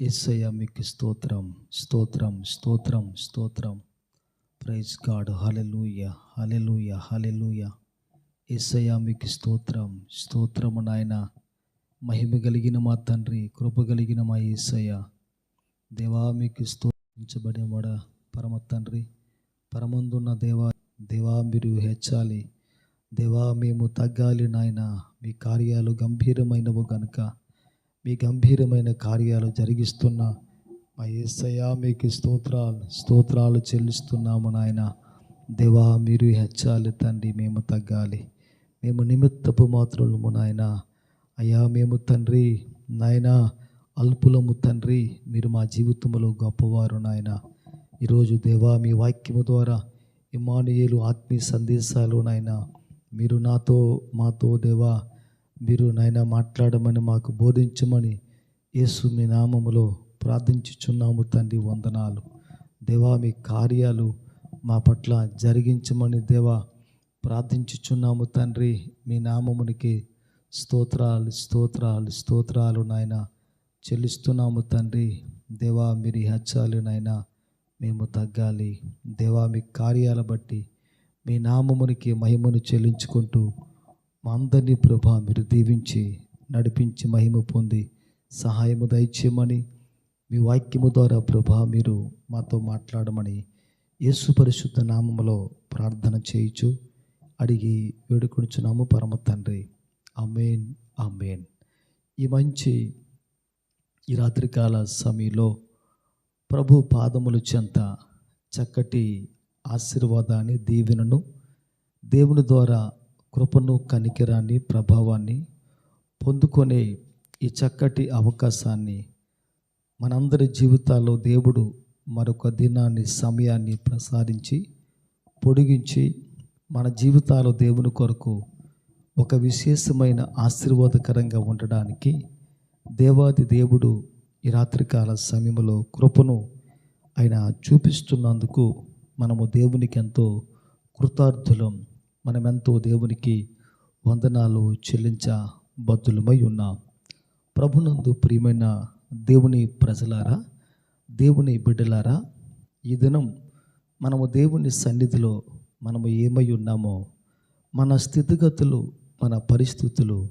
SI మీకు స్తోత్రం స్తోత్రం స్తోత్రం స్తోత్రం. Praise God hallelujah hallelujah hallelujah SI మీకు స్తోత్రం స్తోత్రము నాయన. మహిమ కలిగిన మా తండ్రి కృప కలిగిన మా యేసయ్య దేవా మీకు స్తోత్రించబడినవాడ పరమ తండ్రి? పరమందున్న దేవా దేవా మీరు హెచ్చాలి. దేవా మేము తగ్గాలి నాయన. మీ కార్యాలు గంభీరమైనవు కనుక మీ గంభీరమైన కార్యాలు జరిగిస్తున్న మా యేసయ్య మీకు స్తోత్రాలు స్తోత్రాలు చెల్లిస్తున్నాము నాయన. దేవా మీరు హెచ్చాలి తండ్రి మేము తగ్గాలి. మేము నిమిత్తపు మాత్రులము నాయన. అయ్యా మేము తండ్రి నాయన అల్పులము తండ్రి మీరు మా జీవితంలో గొప్పవారు నాయన. ఈరోజు దేవా మీ వాక్యము ద్వారా ఇమానుయేలు ఆత్మీయ సందేశాలు నాయన. మీరు నాతో మాతో దేవా మీరు నాయన మాట్లాడమని మాకు బోధించమని యేసు మీ నామములో ప్రార్థించుచున్నాము తండ్రి వందనాలు. దేవా మీ కార్యాలు మా పట్ల జరిగించమని దేవా ప్రార్థించుచున్నాము తండ్రి. మీ నామమునికి స్తోత్రాలు స్తోత్రాలు స్తోత్రాలు నాయన చెల్లిస్తున్నాము తండ్రి. దేవా మీరు హెచ్చాలి నాయన మేము తగ్గాలి. దేవా మీ కార్యాల బట్టి మీ నామమునికి మహిమను చెల్లించుకుంటూ మా అందరినీ ప్రభా మీరు దీవించి నడిపించి మహిమ పొంది సహాయము దయచేయమని మీ వాక్యము ద్వారా ప్రభా మీరు మాతో మాట్లాడమని యేసు పరిశుద్ధ నామములో ప్రార్థన చేయించు అడిగి వేడుకొనుచున్నాము పరమ తండ్రి. అమేన్ అమేన్ ఈ మంచి ఈ రాత్రికాల సమయంలో ప్రభు పాదములు చెంత చక్కటి ఆశీర్వాదాన్ని దీవెనను దేవుని ద్వారా కృపను కనికిరాన్ని ప్రభావాన్ని పొందుకునే ఈ చక్కటి అవకాశాన్ని మనందరి జీవితాల్లో దేవుడు మరొక దినాన్ని సమయాన్ని ప్రసారించి పొడిగించి మన జీవితాలు దేవుని కొరకు ఒక విశేషమైన ఆశీర్వాదకరంగా ఉండడానికి దేవాది దేవుడు ఈ రాత్రికాల సమయంలో కృపను ఆయన చూపిస్తున్నందుకు మనము దేవునికి ఎంతో కృతార్థులం. మనమెంతో దేవునికి వందనాలు చెల్లించ బద్దులమై ఉన్నాం. ప్రభునందు ప్రియమైన దేవుని ప్రజలారా దేవుని బిడ్డలారా ఈ దినం మనము దేవుని సన్నిధిలో మనము ఏమై ఉన్నామో మన స్థితిగతులు మన పరిస్థితులు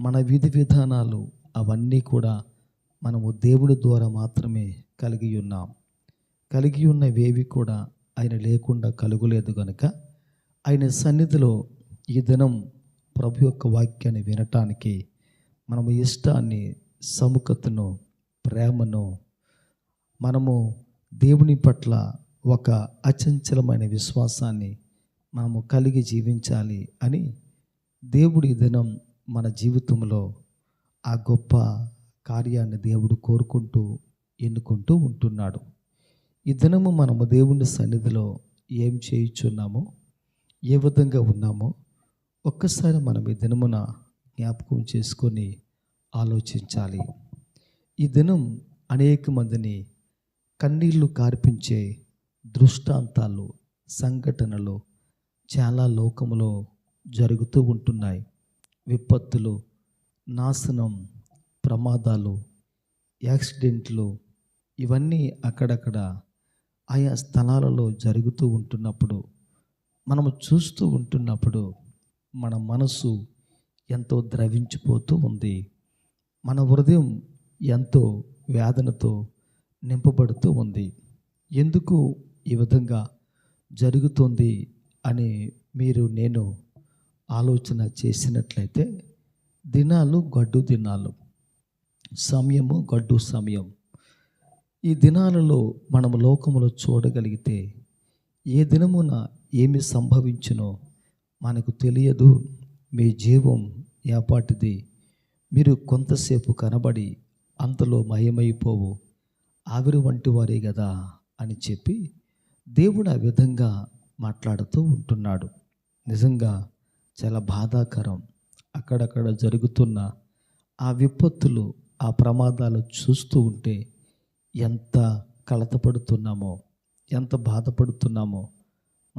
మన విధి విధానాలు అవన్నీ కూడా మనము దేవుని ద్వారా మాత్రమే కలిగి ఉన్నాం. కలిగి ఉన్నవేవి కూడా ఆయన లేకుండా కలుగులేదు కనుక ఆయన సన్నిధిలో ఈ దినం ప్రభు యొక్క వాక్యాన్ని వినటానికి మనము ఇష్టాన్ని సముఖతను ప్రేమను మనము దేవుని పట్ల ఒక అచంచలమైన విశ్వాసాన్ని మనము కలిగి జీవించాలి అని దేవుడి దినం మన జీవితంలో ఆ గొప్ప కార్యాన్ని దేవుడు కోరుకుంటూ ఎన్నుకుంటూ ఉంటున్నాడు. ఈ దినము మనము దేవుని సన్నిధిలో ఏం చేయుచున్నామో ఏ విధంగా ఉన్నామో ఒక్కసారి మనం ఈ దినమున జ్ఞాపకం చేసుకొని ఆలోచించాలి. ఈ దినం అనేక మందిని కన్నీళ్ళు కార్పించే దృష్టాంతాలు సంఘటనలు చాలా లోకములో జరుగుతూ ఉంటున్నాయి. విపత్తులు నాశనం ప్రమాదాలు యాక్సిడెంట్లు ఇవన్నీ అక్కడక్కడ ఆయా స్థలాలలో జరుగుతూ ఉంటున్నప్పుడు మనము చూస్తూ ఉంటున్నప్పుడు మన మనసు ఎంతో ద్రవించిపోతూ ఉంది. మన హృదయం ఎంతో వేదనతో నింపబడుతూ ఉంది. ఎందుకు ఈ విధంగా జరుగుతుంది అని మీరు నేను ఆలోచన చేసినట్లయితే దినాలు గడ్డు దినాలు సమయము గడ్డు సమయం. ఈ దినాలలో మనము లోకములో చూడగలిగితే ఏ దినమున ఏమి సంభవించునో మనకు తెలియదు. మీ జీవం ఏపాటిది మీరు కొంతసేపు కనబడి అంతలో మయమైపోవు. ఆవిరి వంటి వారే కదా అని చెప్పి దేవుడు ఆ విధంగా మాట్లాడుతూ ఉంటున్నాడు. నిజంగా చాలా బాధాకరం. అక్కడక్కడ జరుగుతున్న ఆ విపత్తులు ఆ ప్రమాదాలు చూస్తూ ఉంటే ఎంత కలతపడుతున్నామో ఎంత బాధపడుతున్నామో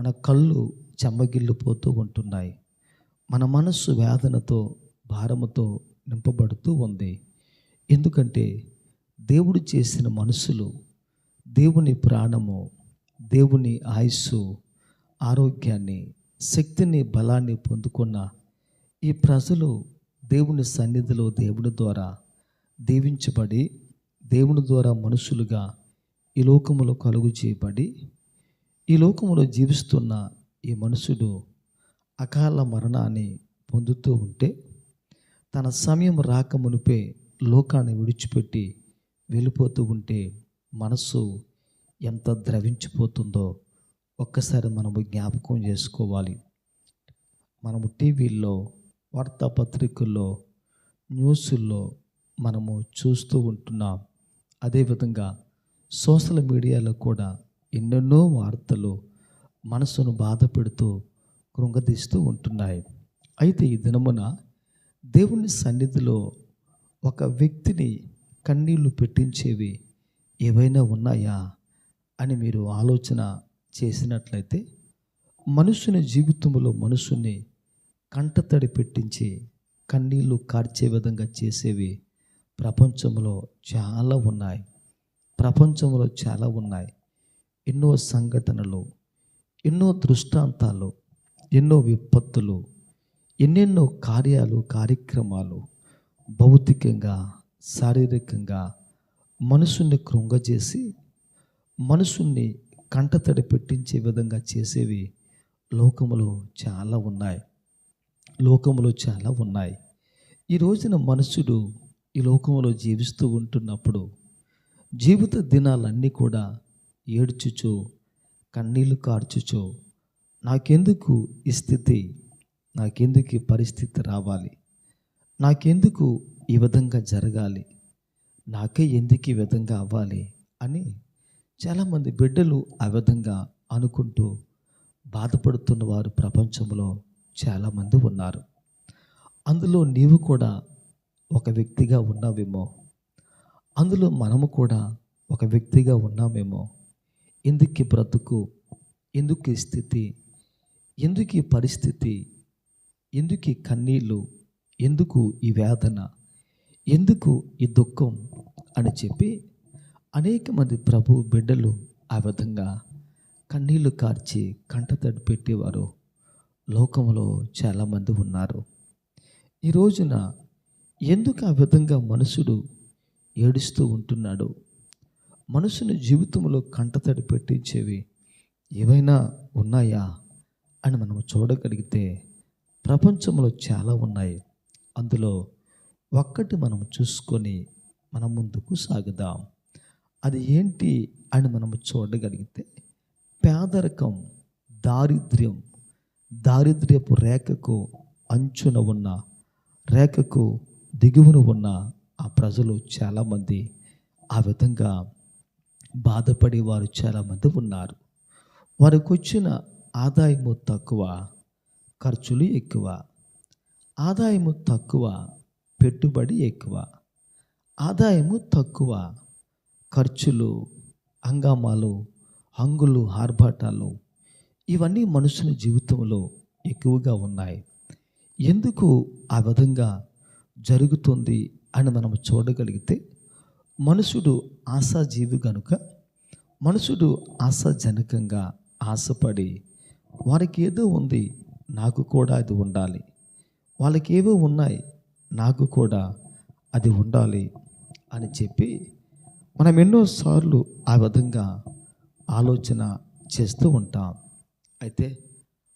మన కళ్ళు చెమ్మగిల్లిపోతూ ఉంటున్నాయి. మన మనస్సు వేదనతో భారముతో నింపబడుతూ ఉంది. ఎందుకంటే దేవుడు చేసిన మనుషులు దేవుని ప్రాణము దేవుని ఆయుస్సు ఆరోగ్యాన్ని శక్తిని బలాన్ని పొందుకున్న ఈ ప్రజలు దేవుని సన్నిధిలో దేవుని ద్వారా దీవించబడి దేవుని ద్వారా మనుషులుగా ఈ లోకములో కలుగు చేయబడి ఈ లోకంలో జీవిస్తున్న ఈ మనుషుడు అకాల మరణాన్ని పొందుతూ ఉంటే తన సమయం రాకమునిపే లోకాన్ని విడిచిపెట్టి వెళ్ళిపోతూ ఉంటే మనస్సు ఎంత ద్రవించిపోతుందో ఒక్కసారి మనము జ్ఞాపకం చేసుకోవాలి. మనము టీవీల్లో వార్తాపత్రికల్లో న్యూస్ల్లో మనము చూస్తూ ఉంటున్నాం. అదేవిధంగా సోషల్ మీడియాలో కూడా ఎన్నెన్నో వార్తలు మనసును బాధ పెడుతూ కృంగదీస్తూ ఉంటున్నాయి. అయితే ఈ దినమున దేవుని సన్నిధిలో ఒక వ్యక్తిని కన్నీళ్ళు పెట్టించేవి ఏవైనా ఉన్నాయా అని మీరు ఆలోచన చేసినట్లయితే మనుషుని జీవితంలో మనుషుని కంటతడి పెట్టించి కన్నీళ్ళు కార్చే విధంగా చేసేవి ప్రపంచంలో చాలా ఉన్నాయి. ప్రపంచంలో చాలా ఉన్నాయి. ఎన్నో సంఘటనలు ఎన్నో దృష్టాంతాలు ఎన్నో విపత్తులు ఎన్నెన్నో కార్యాలు కార్యక్రమాలు భౌతికంగా శారీరకంగా మనసుని కృంగజేసి మనసుని కంటతడి పెట్టించే విధంగా చేసేవి లోకములో చాలా ఉన్నాయి. లోకములో చాలా ఉన్నాయి. ఈ రోజున మనుషుడు ఈ లోకంలో జీవిస్తూ ఉంటున్నప్పుడు జీవిత దినాలన్నీ కూడా ఏడ్చుచు కన్నీళ్ళు కార్చుచు నాకెందుకు ఈ స్థితి? నాకెందుకు ఈ పరిస్థితి రావాలి? నాకెందుకు ఈ విధంగా జరగాలి? నాకే ఎందుకు ఈ విధంగా అవ్వాలి? అని చాలామంది బిడ్డలు ఆ విధంగా అనుకుంటూ బాధపడుతున్న వారు ప్రపంచంలో చాలామంది ఉన్నారు. అందులో నీవు కూడా ఒక వ్యక్తిగా ఉన్నావేమో? అందులో మనము కూడా ఒక వ్యక్తిగా ఉన్నామేమో? ఎందుకు బ్రతుకు? ఎందుకు ఈ స్థితి? ఎందుకు ఈ పరిస్థితి? ఎందుకు ఈ కన్నీళ్ళు? ఎందుకు ఈ వేదన? ఎందుకు ఈ దుఃఖం? అని చెప్పి అనేక మంది ప్రభు బిడ్డలు ఆ విధంగా కన్నీళ్ళు కార్చి కంటతడి పెట్టేవారు. లోకంలో చాలామంది ఉన్నారు. ఈ రోజున ఎందుకు ఆ విధంగా మనుషుడు ఏడుస్తూ ఉంటున్నాడు? మనుషుని జీవితంలో కంటతడి పెట్టించేవి ఏవైనా ఉన్నాయా అని మనం చూడగలిగితే ప్రపంచంలో చాలా ఉన్నాయి. అందులో ఒక్కటి మనం చూసుకొని మనం ముందుకు సాగుదాం. అది ఏంటి అని మనం చూడగలిగితే పేదరికం దారిద్ర్యం దారిద్ర్యపు రేఖకు అంచున ఉన్న రేఖకు దిగువన ఉన్న ఆ ప్రజలు చాలామంది ఆ విధంగా బాధపడే వారు చాలామంది ఉన్నారు. వారికి వచ్చిన ఆదాయము తక్కువ ఖర్చులు ఎక్కువ. ఆదాయము తక్కువ పెట్టుబడి ఎక్కువ. ఆదాయము తక్కువ ఖర్చులు హంగామాలు హంగులు ఆర్భాటాలు ఇవన్నీ మనుషుల జీవితంలో ఎక్కువగా ఉన్నాయి. ఎందుకు ఆ విధంగా జరుగుతుంది అని మనం చూడగలిగితే మనుషుడు ఆశాజీవి కనుక మనుషుడు ఆశాజనకంగా ఆశపడి వారికి ఏదో ఉంది నాకు కూడా అది ఉండాలి. వాళ్ళకి ఏవో ఉన్నాయి నాకు కూడా అది ఉండాలి అని చెప్పి మనం ఎన్నోసార్లు ఆ విధంగా ఆలోచన చేస్తూ ఉంటాం. అయితే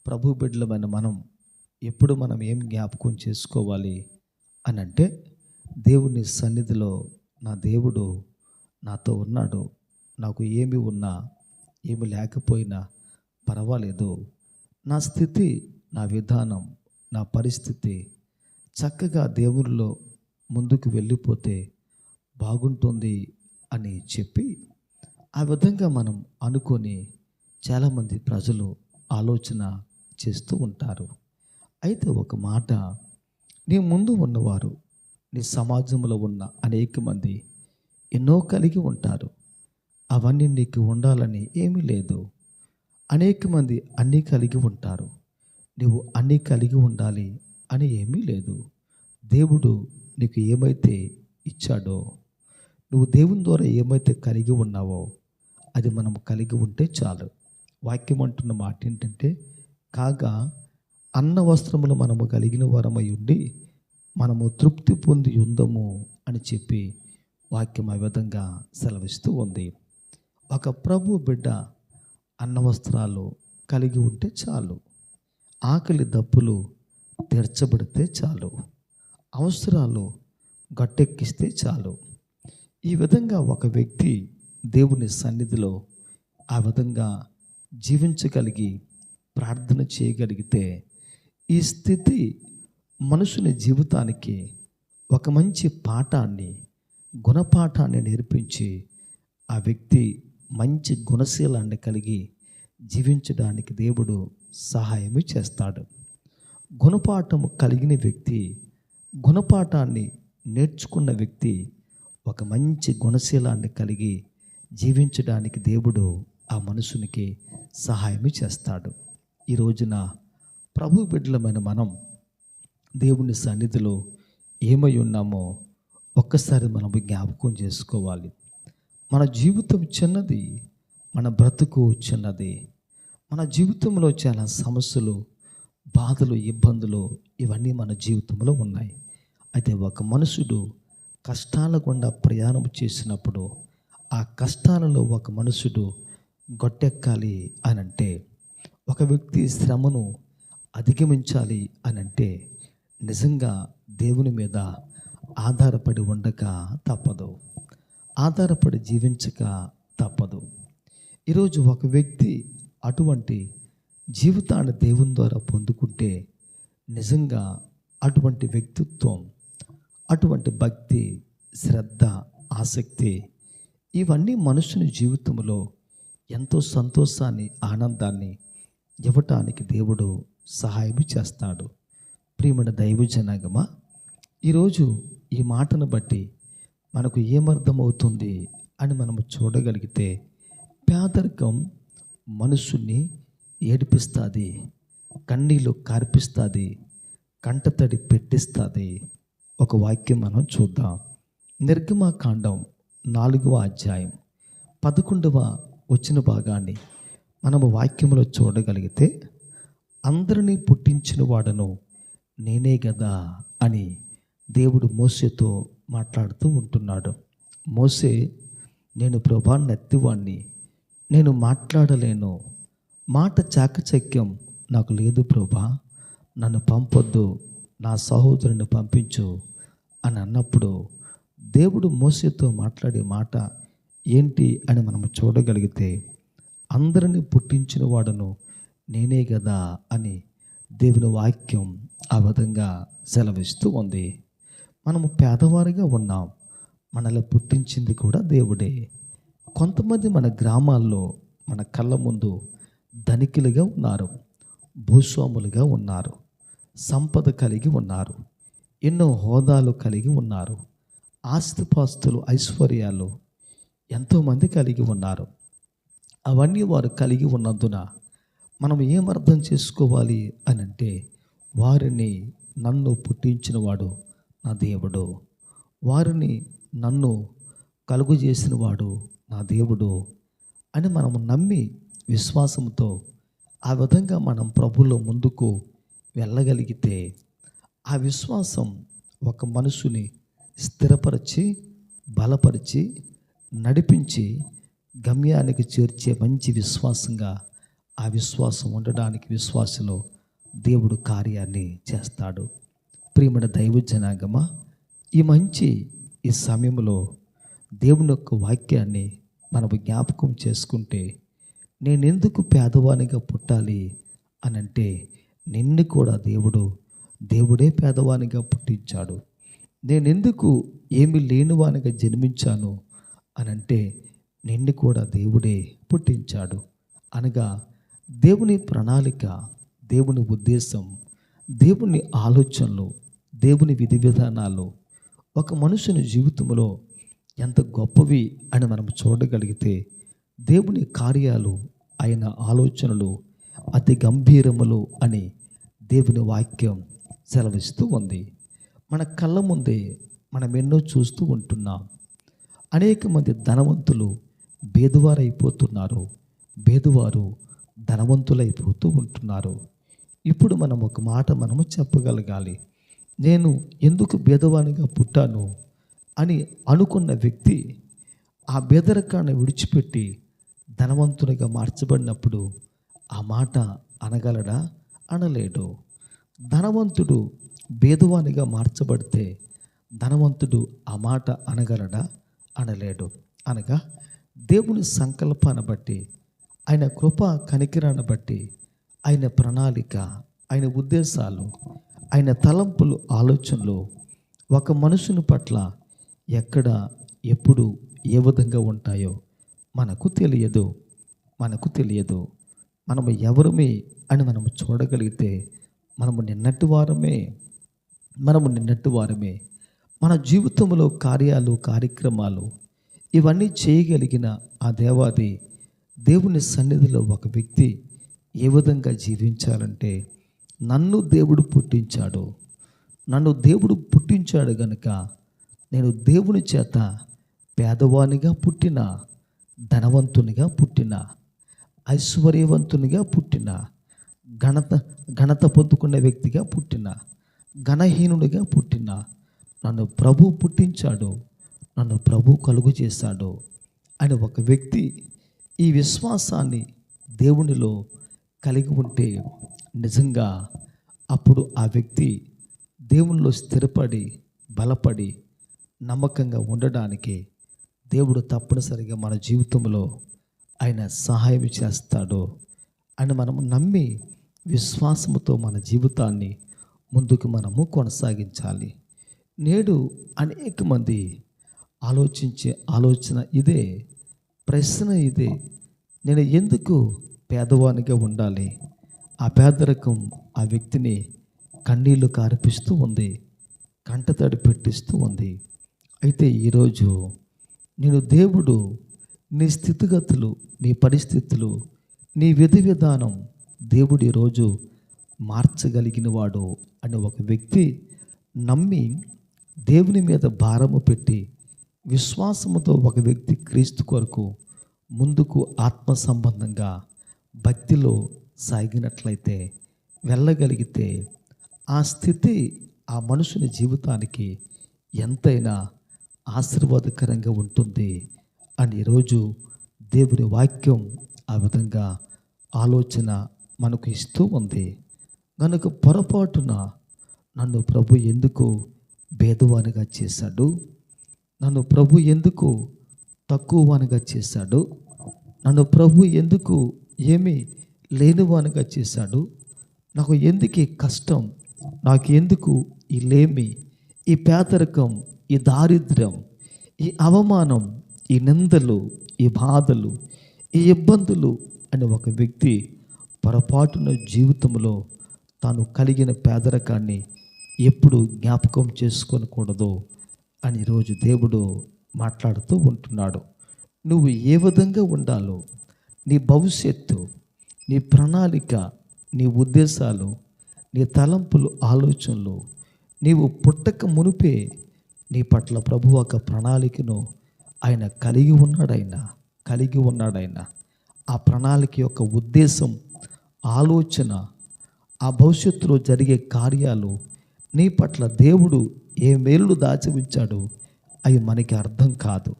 ప్రభు బిడ్డలమైన మనం ఎప్పుడు మనం ఏం జ్ఞాపకం చేసుకోవాలి అని అంటే దేవుని సన్నిధిలో నా దేవుడు నాతో ఉన్నాడు. నాకు ఏమి ఉన్నా ఏమి లేకపోయినా పర్వాలేదు. నా స్థితి నా విధానం నా పరిస్థితి చక్కగా దేవునిలో ముందుకు వెళ్ళిపోతే బాగుంటుంది అని చెప్పి ఆ విధంగా మనం అనుకొని చాలామంది ప్రజలు ఆలోచన చేస్తూ ఉంటారు. అయితే ఒక మాట నీ ముందు ఉన్నవారు నీ సమాజంలో ఉన్న అనేక మంది ఎన్నో కలిగి ఉంటారు. అవన్నీ నీకు ఉండాలని ఏమీ లేదు. అనేక మంది అన్నీ కలిగి ఉంటారు. నువ్వు అన్నీ కలిగి ఉండాలి అని ఏమీ లేదు. దేవుడు నీకు ఏమైతే ఇచ్చాడో నువ్వు దేవుని ద్వారా ఏమైతే కలిగి ఉన్నావో అది మనం కలిగి ఉంటే చాలు. వాక్యం అంటున్న మాట ఏంటంటే కాగా అన్న వస్త్రములు మనము కలిగిన వారమై ఉండి మనము తృప్తి పొంది ఉందము అని చెప్పి వాక్యం ఆ విధంగా సెలవిస్తూ ఉంది. ఒక ప్రభు బిడ్డ అన్న వస్త్రాలు కలిగి ఉంటే చాలు. ఆకలి దప్పులు తీర్చబడితే చాలు. అవసరాలు గట్టెక్కిస్తే చాలు. ఈ విధంగా ఒక వ్యక్తి దేవుని సన్నిధిలో ఆ విధంగా జీవించగలిగి ప్రార్థన చేయగలిగితే ఈ స్థితి మనుషుని జీవితానికి ఒక మంచి పాఠాన్ని గుణపాఠాన్ని నేర్పించి ఆ వ్యక్తి మంచి గుణశీలాన్ని కలిగి జీవించడానికి దేవుడు సహాయం చేస్తాడు. గుణపాఠం కలిగిన వ్యక్తి గుణపాఠాన్ని నేర్చుకున్న వ్యక్తి ఒక మంచి గుణశీలాన్ని కలిగి జీవించడానికి దేవుడు ఆ మనుషునికి సహాయం చేస్తాడు. ఈ రోజున ప్రభు బిడ్డలమైన మనం దేవుని సన్నిధిలో ఏమై ఉన్నామో ఒక్కసారి మనం జ్ఞాపకం చేసుకోవాలి. మన జీవితం చిన్నది మన బ్రతుకు చిన్నది. మన జీవితంలో చాలా సమస్యలు బాధలు ఇబ్బందులు ఇవన్నీ మన జీవితంలో ఉన్నాయి. అయితే ఒక మనుషుడు కష్టాల గుండా ప్రయాణం చేసినప్పుడు ఆ కష్టాలలో ఒక మనుషుడు గొట్టెక్కాలి అని అంటే ఒక వ్యక్తి శ్రమను అధిగమించాలి అని అంటే నిజంగా దేవుని మీద ఆధారపడి ఉండక తప్పదు. ఆధారపడి జీవించక తప్పదు. ఈరోజు ఒక వ్యక్తి అటువంటి జీవితాన్ని దేవుని ద్వారా పొందుకుంటే నిజంగా అటువంటి వ్యక్తిత్వం అటువంటి భక్తి శ్రద్ధ ఆసక్తి ఇవన్నీ మనుషుని జీవితంలో ఎంతో సంతోషాన్ని ఆనందాన్ని ఇవ్వటానికి దేవుడు సహాయం చేస్తాడు. ప్రియమైన దైవ ఈరోజు ఈ మాటను బట్టి మనకు ఏమర్థమవుతుంది అని మనము చూడగలిగితే పేదరికం మనసుని ఏడిపిస్తుంది కన్నీళ్ళు కార్పిస్తుంది కంటతడి పెట్టిస్తుంది. ఒక వాక్యం మనం చూద్దాం. నిర్గమాకాండం నాలుగవ అధ్యాయం పదకొండవ వచ్చిన భాగాన్ని మనము వాక్యంలో చూడగలిగితే అందరినీ పుట్టించిన వాడను నేనే కదా అని దేవుడు మోసతో మాట్లాడుతూ ఉంటున్నాడు. మోసే నేను ప్రభా నెత్తివాణ్ణి నేను మాట్లాడలేను. మాట చాకచక్యం నాకు లేదు ప్రభా. నన్ను పంపొద్దు. నా సహోదరుని పంపించు. అని అన్నప్పుడు దేవుడు మోసేతో మాట్లాడే మాట ఏంటి అని మనం చూడగలిగితే అందరినీ పుట్టించిన వాడను నేనే కదా అని దేవుని వాక్యం ఆ విధంగా సెలవిస్తూ ఉంది. మనము పేదవారిగా ఉన్నాం. మనల్ని పుట్టించింది కూడా దేవుడే. కొంతమంది మన గ్రామాల్లో మన కళ్ళ ముందు ధనికులుగా ఉన్నారు. భూస్వాములుగా ఉన్నారు. సంపద కలిగి ఉన్నారు. ఎన్నో హోదాలు కలిగి ఉన్నారు. ఆస్తిపాస్తులు ఐశ్వర్యాలు ఎంతోమంది కలిగి ఉన్నారు. అవన్నీ వారు కలిగి ఉన్నందున మనం ఏం అర్థం చేసుకోవాలి అని అంటే వారిని నన్ను పుట్టించినవాడు నా దేవుడు. వారిని నన్ను కలుగు చేసినవాడు నా దేవుడు అని మనము నమ్మి విశ్వాసంతో ఆ విధంగా మనం ప్రభులో ముందుకు వెళ్ళగలిగితే ఆ విశ్వాసం ఒక మనుషుని స్థిరపరిచి బలపరిచి నడిపించి గమ్యానికి చేర్చే మంచి విశ్వాసంగా ఆ విశ్వాసం ఉండడానికి విశ్వాసలో దేవుడు కార్యాన్ని చేస్తాడు. ప్రియమైన దైవ జనాగమ ఈ మంచి ఈ సమయంలో దేవుని యొక్క వాక్యాన్ని మనం జ్ఞాపకం చేసుకుంటే నేనెందుకు పేదవానిగా పుట్టాలి అని అంటే నిన్ను కూడా దేవుడు దేవుడే పేదవానిగా పుట్టించాడు. నేనెందుకు ఏమి లేనివానిగా జన్మించాను అని అంటే నిన్ను కూడా దేవుడే పుట్టించాడు. అనగా దేవుని ప్రణాళిక దేవుని ఉద్దేశం దేవుని ఆలోచనలు దేవుని విధి విధానాలు ఒక మనుషుని జీవితంలో ఎంత గొప్పవి అని మనం చూడగలిగితే దేవుని కార్యాలు ఆయన ఆలోచనలు అతి గంభీరములు అని దేవుని వాక్యం సెలవిస్తూ ఉంది. మన కళ్ళ ముందే మనం ఎన్నో చూస్తూ ఉంటున్నాం. అనేక మంది ధనవంతులు బేదువారైపోతున్నారు బేదువారు ధనవంతులైపోతూ ఉంటున్నారు. ఇప్పుడు మనం ఒక మాట మనము చెప్పగలగాలి. నేను ఎందుకు బేదవానిగా పుట్టాను అని అనుకున్న వ్యక్తి ఆ బేదరికాన్ని విడిచిపెట్టి ధనవంతునిగా మార్చబడినప్పుడు ఆ మాట అనగలడా? అనలేడు. ధనవంతుడు భేదవానిగా మార్చబడితే ధనవంతుడు ఆ మాట అనగలడా? అనలేడు. అనగా దేవుని సంకల్పాన్ని బట్టి ఆయన కృప కనికిరాన్ని బట్టి ఆయన ప్రణాళిక ఆయన ఉద్దేశాలు ఆయన తలంపులు ఆలోచనలు ఒక మనుషుని పట్ల ఎక్కడ ఎప్పుడు ఏ విధంగా ఉంటాయో మనకు తెలియదు. మనకు తెలియదు. మనము ఎవరమే అని మనము చూడగలిగితే మనము నిన్నటి వారమే మనము నిన్నటి వారమే. మన జీవితంలో కార్యాలు కార్యక్రమాలు ఇవన్నీ చేయగలిగిన ఆ దేవాది దేవుని సన్నిధిలో ఒక వ్యక్తి ఏ విధంగా జీవించాలంటే నన్ను దేవుడు పుట్టించాడు. నన్ను దేవుడు పుట్టించాడు గనుక నేను దేవుని చేత పేదవానిగా పుట్టిన ధనవంతునిగా పుట్టిన ఐశ్వర్యవంతునిగా పుట్టిన ఘనత ఘనత పొందుకున్న వ్యక్తిగా పుట్టిన ఘనహీనుడిగా పుట్టిన నన్ను ప్రభు పుట్టించాడు నన్ను ప్రభు కలుగు చేశాడు అని ఒక వ్యక్తి ఈ విశ్వాసాన్ని దేవునిలో కలిగి ఉంటే నిజంగా అప్పుడు ఆ వ్యక్తి దేవునిలో స్థిరపడి బలపడి నమ్మకంగా ఉండడానికి దేవుడు తప్పనిసరిగా మన జీవితంలో ఆయన సహాయం చేస్తాడు అని మనము నమ్మి విశ్వాసముతో మన జీవితాన్ని ముందుకు మనము కొనసాగించాలి. నేడు అనేక మంది ఆలోచించే ఆలోచన ఇదే ప్రశ్న ఇదే నేను ఎందుకు పేదవానిగా ఉండాలి? ఆ పేదరికం ఆ వ్యక్తిని కన్నీళ్ళు కార్పిస్తూ ఉంది కంటతడి పెట్టిస్తూ ఉంది. అయితే ఈరోజు నేను దేవుడు నీ స్థితిగతులు నీ పరిస్థితులు నీ విధి విధానం దేవుడు ఈరోజు మార్చగలిగినవాడు అని ఒక వ్యక్తి నమ్మి దేవుని మీద భారము పెట్టి విశ్వాసముతో ఒక వ్యక్తి క్రీస్తు కొరకు ముందుకు ఆత్మ సంబంధంగా భక్తిలో సాగినట్లయితే వెళ్ళగలిగితే ఆ స్థితి ఆ మనుషుని జీవితానికి ఎంతైనా ఆశీర్వాదకరంగా ఉంటుంది అని ఈరోజు దేవుని వాక్యం ఆ విధంగా ఆలోచన మనకు ఇస్తూ ఉంది. కనుక పొరపాటున నన్ను ప్రభు ఎందుకు భేదవానిగా చేశాడు? నన్ను ప్రభు ఎందుకు తక్కువవానిగా చేశాడు? నన్ను ప్రభు ఎందుకు ఏమి లేనివానిగా చేశాడు. నాకు ఎందుకు ఈ కష్టం? నాకు ఎందుకు ఈ లేమి? ఈ పేదరికం ఈ దారిద్ర్యం ఈ అవమానం ఈ నిందలు ఈ బాధలు ఈ ఇబ్బందులు అని ఒక వ్యక్తి పొరపాటున జీవితంలో తాను కలిగిన పేదరికాన్ని ఎప్పుడు జ్ఞాపకం చేసుకోనకూడదు అని ఈరోజు దేవుడు మాట్లాడుతూ ఉంటున్నాడు. నువ్వు ఏ విధంగా ఉండాలో నీ భవిష్యత్తు నీ ప్రణాళిక నీ ఉద్దేశాలు నీ తలంపులు ఆలోచనలు నీవు పుట్టక మునిపే నీ పట్ల ప్రభు ఒక ప్రణాళికను ఆయన కలిగి ఉన్నాడైనా కలిగి ఉన్నాడైనా. ఆ ప్రణాళిక యొక్క ఉద్దేశం ఆలోచన ఆ భవిష్యత్తులో జరిగే కార్యాలు నీ పట్ల దేవుడు ఏ మేలు దాచి ఉంచాడో అవి మనకి అర్థం కాదు.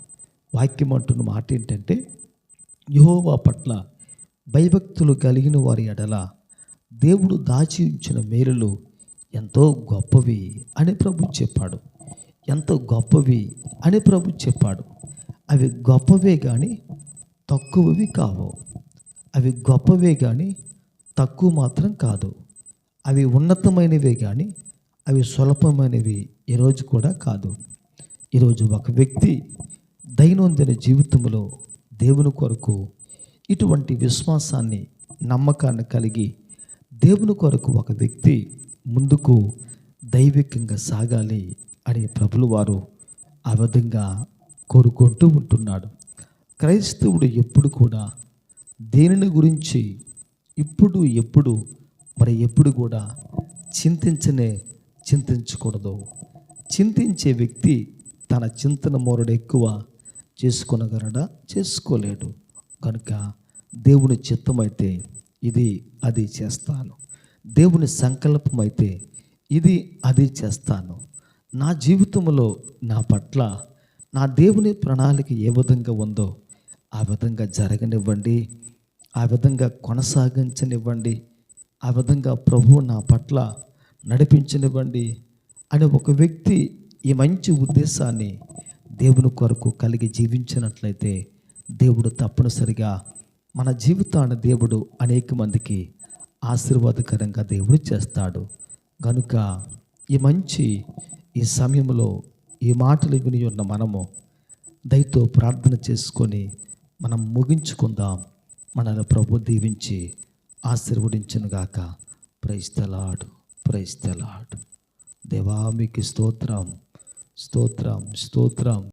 వాక్యం అంటున్న మాట ఏంటంటే యెహోవా పట్ల భయభక్తులు కలిగిన వారి ఎడల దేవుడు దాచి ఉంచిన మేలులు ఎంతో గొప్పవి అని ప్రభు చెప్పాడు. ఎంతో గొప్పవి అని ప్రభు చెప్పాడు. అవి గొప్పవే కానీ తక్కువవి కావు. అవి గొప్పవే కానీ తక్కువ మాత్రం కాదు. అవి ఉన్నతమైనవే కానీ అవి సులభమైనవి ఈరోజు కూడా కాదు. ఈరోజు ఒక వ్యక్తి దైనందిన జీవితంలో దేవుని కొరకు ఇటువంటి విశ్వాసాన్ని నమ్మకాన్ని కలిగి దేవుని కొరకు ఒక వ్యక్తి ముందుకు దైవికంగా సాగాలి అని ప్రభులు వారు ఆ విధంగా కోరుకుంటూ ఉంటున్నాడు. క్రైస్తవుడు ఎప్పుడు కూడా దేనిని గురించి ఇప్పుడు ఎప్పుడు మరి ఎప్పుడు కూడా చింతించనే చింతించకూడదు. చింతించే వ్యక్తి తన చింతన మోరడు ఎక్కువ చేసుకొనగలడా? చేసుకోలేడు. కనుక దేవుని చిత్తమైతే ఇది అది చేస్తాను. దేవుని సంకల్పం అయితే ఇది అది చేస్తాను. నా జీవితంలో నా పట్ల నా దేవుని ప్రణాళిక ఏ విధంగా ఉందో ఆ విధంగా జరగనివ్వండి. ఆ విధంగా కొనసాగించనివ్వండి. ఆ విధంగా ప్రభువు నా పట్ల నడిపించనివ్వండి అని ఒక వ్యక్తి ఈ మంచి ఉద్దేశాన్ని దేవుని కొరకు కలిగి జీవించినట్లయితే దేవుడు తప్పనిసరిగా మన జీవితాన్ని దేవుడు అనేక మందికి ఆశీర్వాదకరంగా దేవుడు చేస్తాడు. కనుక ఈ మంచి ఈ సమయంలో ఈ మాటలు విని ఉన్న మనము దయతో ప్రార్థన చేసుకొని మనం ముగించుకుందాం. మనల్ని ప్రభు దీవించి ఆశీర్వదించనుగాక ప్రైస్తలాడు ప్రైస్తలాడు దేవా మీకు స్తోత్రం స్తోత్రం స్తోత్రం.